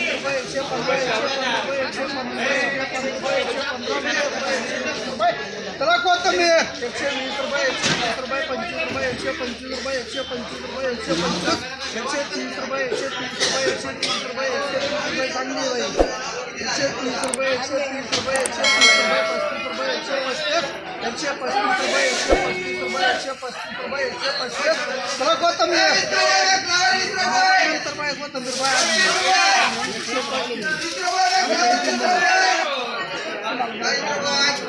एकशे पंधरा एकशे पंधरा एकशे रुपये कोथंबीर एकशे वीस रुपये एकशे पंचवीस रुपये एकशे पंचवीस रुपये एकशे पंचवीस रुपये एकशे पंचवीस एकशे तीस रुपये एकशे तीस रुपये एकशे तीस रुपये एकशे तीस रुपये चांगली बाई एकशे तीस रुपये एकशे तीस रुपये एकशे तीस रुपये पस्तीस रुपये एकशे पस्तीस एकशे पस्तीस रुपये एकशे पस्तीस रुपये एकशे पस्तीस रुपये एकशे पस्तीस चला कोथंबीर नंतर पाहिजे कोथंबीर पंधरा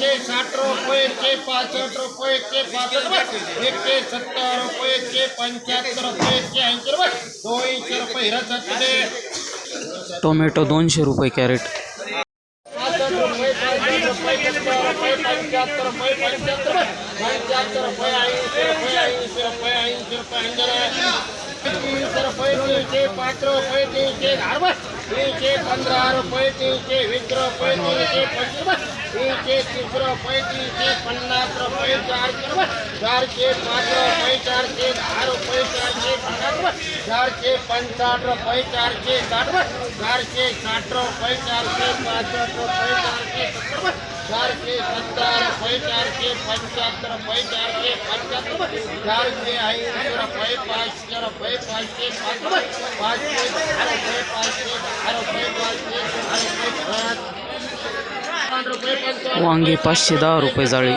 एकशे साठ रुपये एकशे पासष्ट रुपये एकशे पासष्ट रुपये एकशे सत्तर रुपये एकशे पंच्याहत्तर रुपये एकशे ऐंशी रुपये दोनशे रुपये हिरा टोमॅटो दोनशे रुपये कॅरेट। पंच्याहत्तर रुपये पंच्याहत्तर रुपये पंच्याहत्तर रुपये ऐंशी रुपये ऐंशी रुपये ऐंशी रुपये પૈતી પાંત્રો પૈતી છે હાર્વસ એ છે પંદર પૈતી છે વિત્રો પૈતી છે પચીસ એ છે ત્રીસરો પૈતી છે પન્નાસો પૈચાર ચાર છે પાંચરો પૈચાર છે ધારો પૈચાર છે પંદર ચાર છે પંચાટ પૈચાર છે સાઠ ચાર છે સાઠરો પૈચાર છે પાંચસો પૈચાર છે સત્તર चार के सत्तर पै चार के पंचहत्तर पै चार के पंचहत्तर चार के आई चार पै पाँच चार पै पाँच के पाँच पाँच के चार पै पाँच के चार पै पाँच के चार पै पाँच वांगे पाचशे दहा रुपये जाळी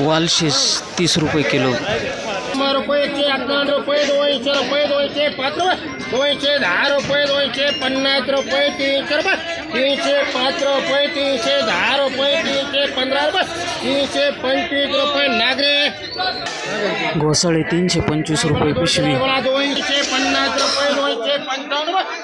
વાલશે ત્રીસ રૂપિયા કિલો રૂપિયા છે અગણ રૂપિયા દોય છે રૂપિયા દોય છે પાંચ દોય છે દા રૂપિયા દોય છે પન્નાસ રૂપિયા ત્રીસ બસ ત્રીસ પાંચ રૂપિયા ત્રીસ દા રૂપિયા ત્રીસ પંદર બસ ત્રીસ પંચવીસ રૂપિયા નાગરે ઘોસળી તીનશે પંચવીસ રૂપિયા પીસવી પન્નાસ રૂપિયા દોય છે પંચાવન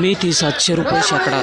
मेथी सात रुपये शेकडा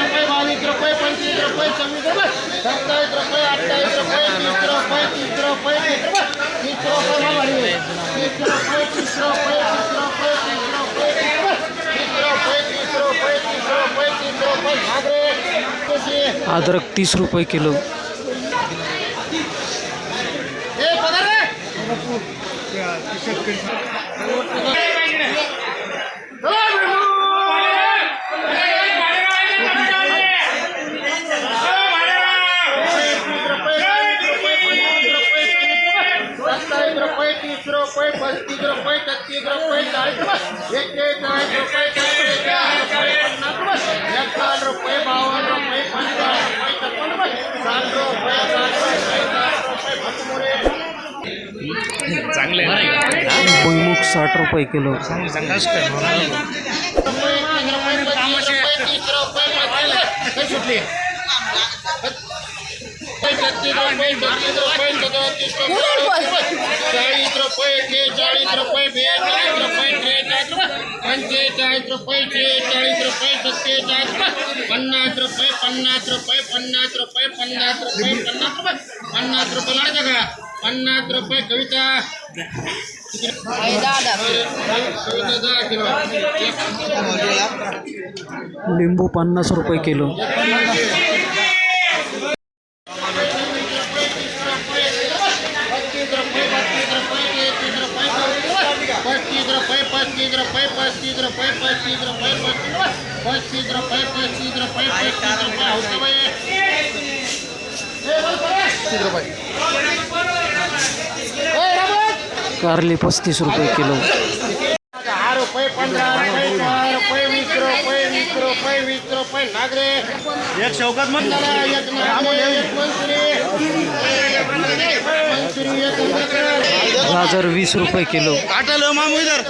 रुपये एकशे पन्नास रुपये एकशे पंचावन्न रुपये दोनशे रुपये दोनशे पाच रुपये दोनशे दहा रुपये दोनशे पंधरा रुपये दोनशे पंचवीस रुपये दोनशे पन्नास रुपये सायरा कोथंबीर अडीचशे रुपये शेकडा वीस रुपये एकवीस रुपये बावीस रुपये पंचवीस रुपये सव्वीस रुपये सत्तावीस रुपये अठ्ठावीस रुपये तीस रुपये तीस रुपये तीस रुपये तीस रुपये तीस रुपये तीस रुपये तीस रुपये तीस रुपये तीस रुपये तीस रुपये तीस रुपये तीस रुपये घागरे कशी अद्रक तीस रुपये किलो ए पगार रे बत्तीस रुपये छत्तीस रुपये चाळीस रुपये एक्केचाळीस रुपये सत्तेचाळीस रुपये पन्नास रुपये एकावन्न रुपये बावन्न रुपये पंचावन्न रुपये छप्पन रुपये साठ रुपये साठ रुपये साठ रुपये किलो चाळीस शेहेचाळीस रुपये का किलो लिंबू पन्नास रुपये kilo. कारले पस्तीस रुपये किलो दहा रुपये पंधरा रुपये सोळा रुपये वीस रुपये वीस रुपये वीस रुपये नागरे एक शौकत मत एक नागरे एक मंसुरी मंसुरी एक नागरे गाजर वीस रुपये किलो काटल मामू इधर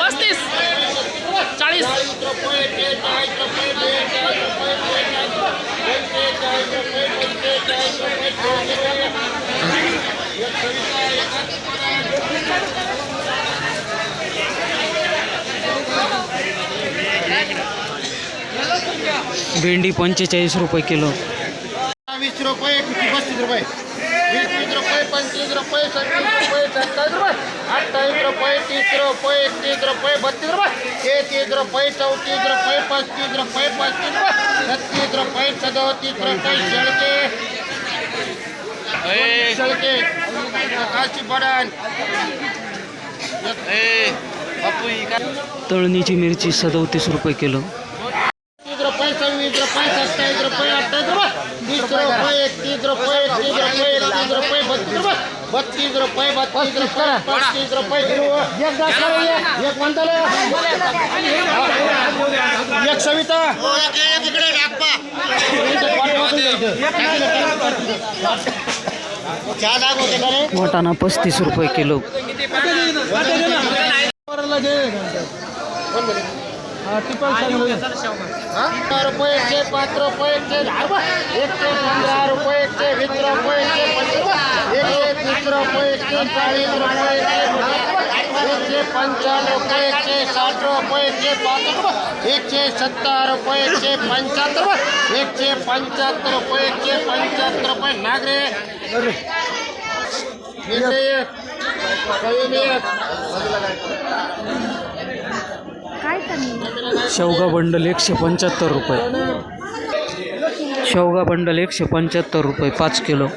पस्तीस चाळीस भेंडी पंचेचाळीस रुपये किलो. वीस रुपये पस्तीस रुपये? वीस वीस रुपये पंचवीस रुपये सत्तीस रुपये सत्तावीस रुपये अठ्ठावीस रुपये तीस रुपये एकतीस रुपये बत्तीस रुपये तेहतीस रुपये चौतीस रुपये पस्तीस रुपये पस्तीस रुपये छत्तीस रुपये सदोतीस रुपये शेळके. शेळके. आकाशी बडान. तळणीची मिरची सदोतीस रुपये किलो. तीस रुपये सव्वीस रुपये सत्तावीस रुपये अठ्ठावीस रुपये तीस रुपये एकतीस रुपये एकतीस रुपये एकतीस रुपये बत्तीस रुपये बत्तीस रुपये बत्तीस रुपये पस्तीस रुपये किलो एक दास करा, एक. एक म्हणताले एक सविता चहा दाग होते का रे वाटाणा पस्तीस रुपये किलो दहा रुपये एकशे पाच रुपये एकशे दहा रुपये एकशे पंधरा रुपये एकशे वीस रुपये एकशे पंचवीस रुपये एकशे तीस रुपये एकशे चाळीस रुपये एकशे एकशे पंचावन्न रुपये एकशे साठ रुपये एकशे पाच रुपये एकशे सत्तर रुपये एकशे पंच्याहत्तर रुपये एकशे पंच्याहत्तर रुपये एकशे पंच्याहत्तर रुपये नागरे एक. शेवगा बंडल एकशे पंच्याहत्तर रुपये. शेवगा बंडल एकशे पंच्याहत्तर रुपये पाच किलो.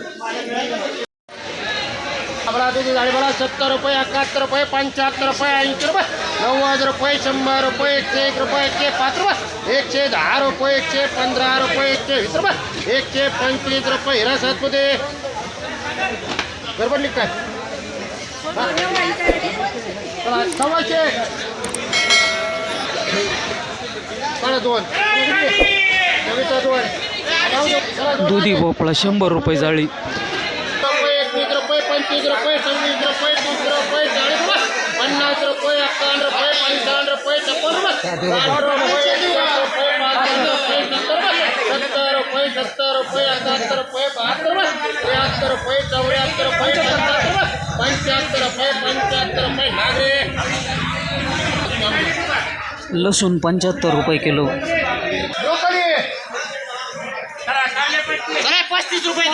सत्तर रुपये एकाहत्तर रुपये पंच्याहत्तर रुपये ऐंशी रुपये नव्वद रुपये शंभर रुपये एकशे एक रुपये एकशे पाच रुपये एकशे दहा रुपये एकशे पंधरा रुपये एकशे वीस रुपये एकशे पंचवीस रुपये हिरा सातपुते बरोबर लिख काय? चला, सव्वाशे चला दोन कविता दोन चला, दोन. दुधी भोपळा शंभर रुपये जाळी. रुपये एकवीस रुपये पंचवीस रुपये सव्वीस रुपये तीस रुपये चाळीस रुपये पन्नास रुपये पंचावन्न छप्पन सत्तर रुपये. सत्तर रुपये बहात्तर त्र्याहत्तर रुपये चौऱ्याहत्तर रुपये. पंच्याहत्तर रुपये पंच्याहत्तर रुपये. नागरे. लसूण पंच्याहत्तर रुपये किलो. ब्रोकली पस्तीस रुपये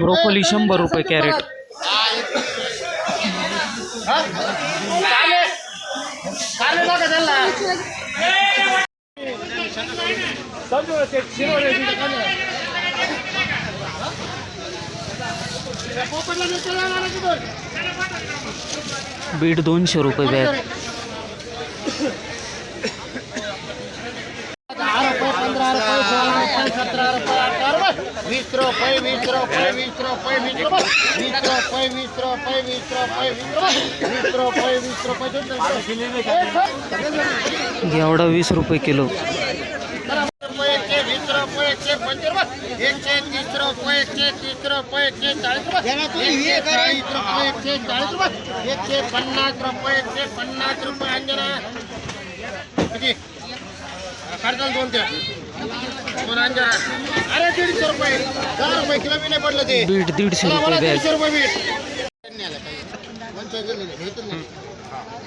ब्रोकोली शंभर रुपये कॅरेट. बीट दोनशे रुपये बॅग रुपये वीस रुपये किलो. एकशे तीस रुपये एकशे तीस रुपये. एकशे चाळीस रुपये चाळीस रुपये एकशे चाळीस रुपये. एकशे पन्नास रुपये एकशे पन्नास रुपये अंजना. किती? करताल दोन ते. दोन अंजना. अरे दीडशे रुपये. दहा रुपये किलो बी नाही पडलं ते. दीडशे रुपये दीडशे रुपये बीट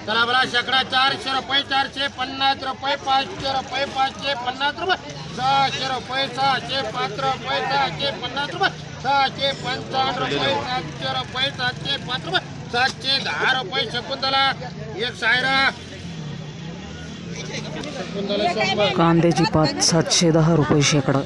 चला बला शेकडा चारशे रुपये चारशे पन्नास रुपये पाचशे रुपये पाचशे पन्नास रुपये सहाशे रुपये सहाशे पाच रुपये सहाशे पन्नास रुपये सहाशे पंचावन्न रुपये सातशे रुपये सातशे पाच रुपये सातशे दहा रुपये शकुंतला एक सायरा. कांद्याची पात सातशे दहा रुपये शेकडा.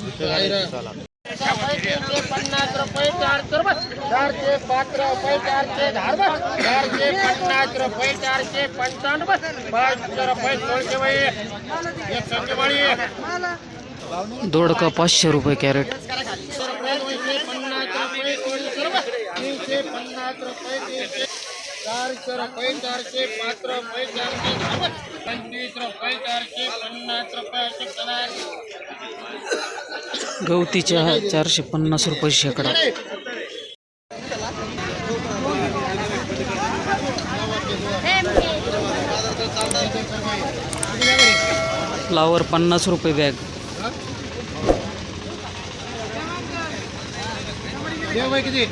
चारशे का चारशे सौ रुपये कैरेट दहा रुपये चारशे पन्नास रुपये चारशे पंचावन्न रुपये पाचशे रुपये सोळशे बाई एक संख्येवाळी दोडका पाचशे रुपये कॅरेट। पन्नास रुपये तीनशे पन्नास रुपये तीनशे चारशे रुपये चारशे पाच रुपये चारशे पंचवीस रुपये चारशे पन्नास रुपये असे करणार गवती चहा चारशे पन्नास रुपये शेकडा. फ्लावर पन्नास रुपये बॅग. किती?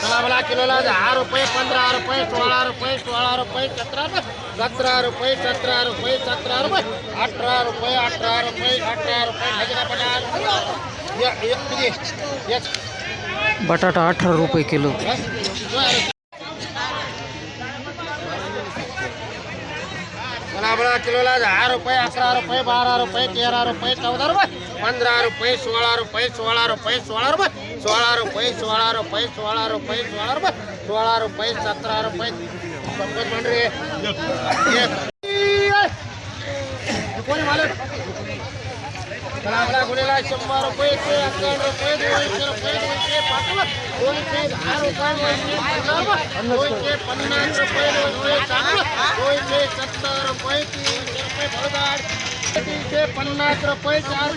चला मला किलोला दहा रुपये पंधरा रुपये सोळा रुपये सोळा रुपये सतरा रुपये सतरा रुपये सतरा रुपये सतरा रुपये अठरा रुपये अठरा अठरा बटाटा अठरा रुपये किलो. किलोला दहा रुपये अकरा रुपये बारा रुपये तेरा रुपये चौदा रुपये. પંદર રૂપિયા સોળ રૂપિયા સોળ રૂપિયા સોળ રૂપિયા સોળ રૂપિયા સોળ રૂપિયા સોળ રૂપિયા સોળ રૂપિયા સોળ રૂપિયા સત્તર રૂપિયા શંભર પન્નાસ રૂપિયા ચાર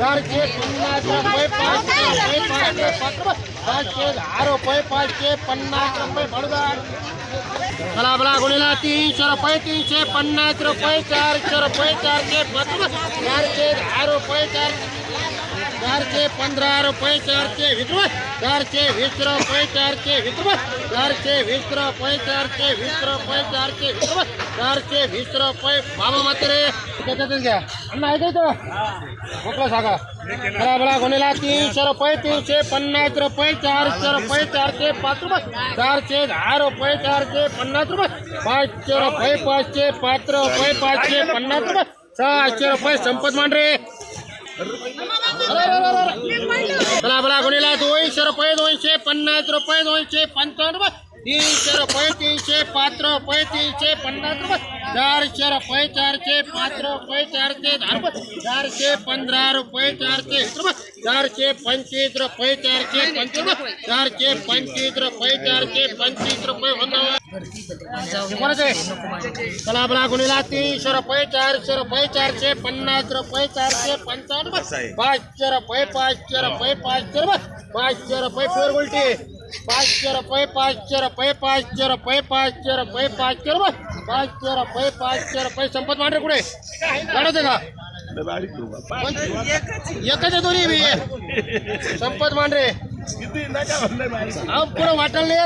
ઘર છે પન્નાસ રૂપિયા પાંચ પાંચ પાંચ છે હાર રૂપિયા પાંચ છે પન્નાસ ચાર છે ચાર છે चारशे पंधरा रुपये चारशे वीस रुपये चारशे वीस रुपये चारशे वीस रुपये चारशे वीस रुपये चारशे वीस रुपये चारशे वीस रुपये चारशे वीस रुपये बाबा बला गुन्हेला तीनशे रुपये तीनशे पन्नास रुपये चारशे रुपये चारशे पाच रुपये चारशे दहा रुपये चारशे पन्नास रुपये पाचशे रुपये पाचशे पाच रुपये पाचशे पन्नास रुपये सहाशे रुपये संपत मांडरे चला बला गुन्हेला दोनशे रुपये दोनशे पन्नास रुपये दोनशे पंचावन्न रुपये तीनशे रुपये तीनशे पाच रुपये तीनशे पन्नास रुपये चारशे रुपये चारशे पाच रुपये चारशे दहा रुपये चारशे पंधरा रुपये चारशे रुपये चारशे पंचवीस रुपये चारशे पंचवीस रुपये चारशे पंचवीस रुपये चारशे पंचवीस रुपये चला आपला गुन्हेला तीनशे रुपये चारशे रुपये चारशे पन्नास रुपये चारशे पंचावन्न रुपये पाचशे रुपये पाचशे रुपये पाचशे रुपये पाचशे रुपये फोर उलटी पाचशे रुपये पाचशे रुपये पाचशे रुपये पाचशे रुपये पाचशे रुपये पाचशे रुपये पाचशे रुपये संपत मांडरे कुठे काढायचं का एकच आहे दोन्ही संपत मांडरे अहो पुढं वाटलं नाही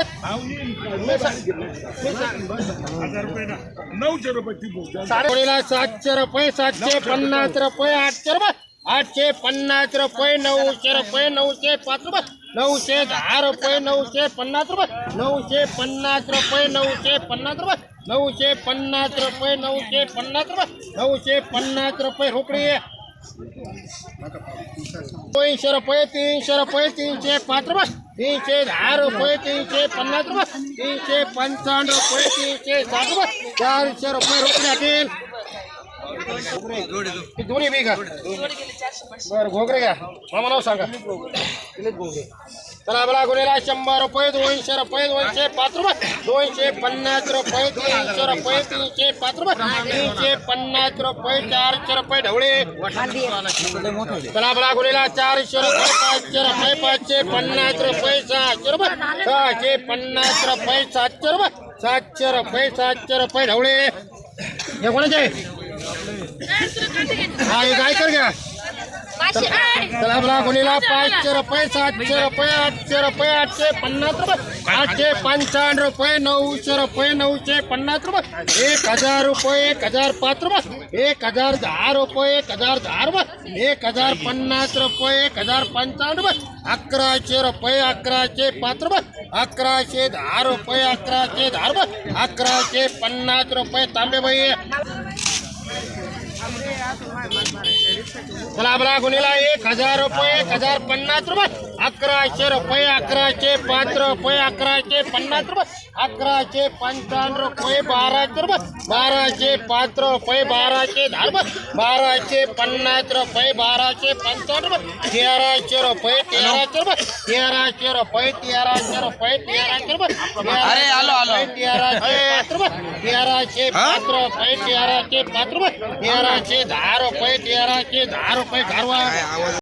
साडेला सातशे रुपये सातशे पन्नास रुपये आठशे रुपये आठशे पन्नास रुपये नऊशे रुपये नऊशे पाच रुपये नऊशे दहा रुपये नऊशे पन्नास रुपये नऊशे पन्नास रुपये नऊशे पन्नास रुपये नऊशे पन्नास रुपये नऊशे पन्नास रुपये नऊशे पन्नास रुपये रोकडी दोनशे रुपये तीनशे रुपये तीनशे पाच रुपये तीनशे दहा रुपये तीनशे पन्नास रुपये तीनशे पंचावन्न रुपये तीनशे साठ रुपये चारशे रुपये रोकण्यातील ही दोन्ही बी का बरं घोगरे घ्या. मामा नाव सांगा. चला बला गुन्हेला शंभर रुपये, दोनशे रुपये, दोनशे पाच रुपये दोनशे पन्नास रुपये, तीनशे रुपये, तीनशे पाच रुपये तीनशे पन्नास रुपये, चारशे रुपये ढवळे. चला बला गुन्हेला चारशे रुपये, पाचशे रुपये, पाचशे पन्नास रुपये, सहाशे रुपये, सहाशे पन्नास रुपये, सातशे रुपये सातशे रुपये सातशे रुपये ढवळे. हे कोणाचे? हा, हे काय कर घ्या. चला पाचशे रुपये सातशे रुपये आठशे रुपये आठशे पन्नास रुपये आठशे पंचावन्न रुपये नऊशे रुपये नऊशे पन्नास रुपये एक हज़ार रुपये एक हज़ार पाच रुपये एक हज़ार दहा रुपये एक हज़ार दहा रुपये एक हज़ार पन्नास रुपये एक हज़ार पंचावन्न रुपये अकराशे रुपये अकराशे पाच रुपये अकराशे दहा रुपये अकराशे दहा रुपये अकराशे पन्नास रुपये तांबेबाई चला बरा गुन्हेला एक हज़ार रुपये एक हज़ार पन्नास रुपये अकराशे रुपये अकराशे पाच रुपये अकराशे पन्नास रुपये अकराशे पंचावन्न रुपये बाराशे रुपये बाराशे पाच रुपये बाराशे दहा रुपये बाराशे पन्नास रुपये बाराशे पंचावन्न रुपये तेराशे रुपये तेराशे रुपये तेराशे रुपये तेराशे रुपये तेराशे रुपये अरे, आलो, आलो. तेराशे पाच रुपये तेराशे पाच रुपये तेराशे पाच रुपये तेराशे दहा रुपये तेराशे ધારો કઈ ધારવા.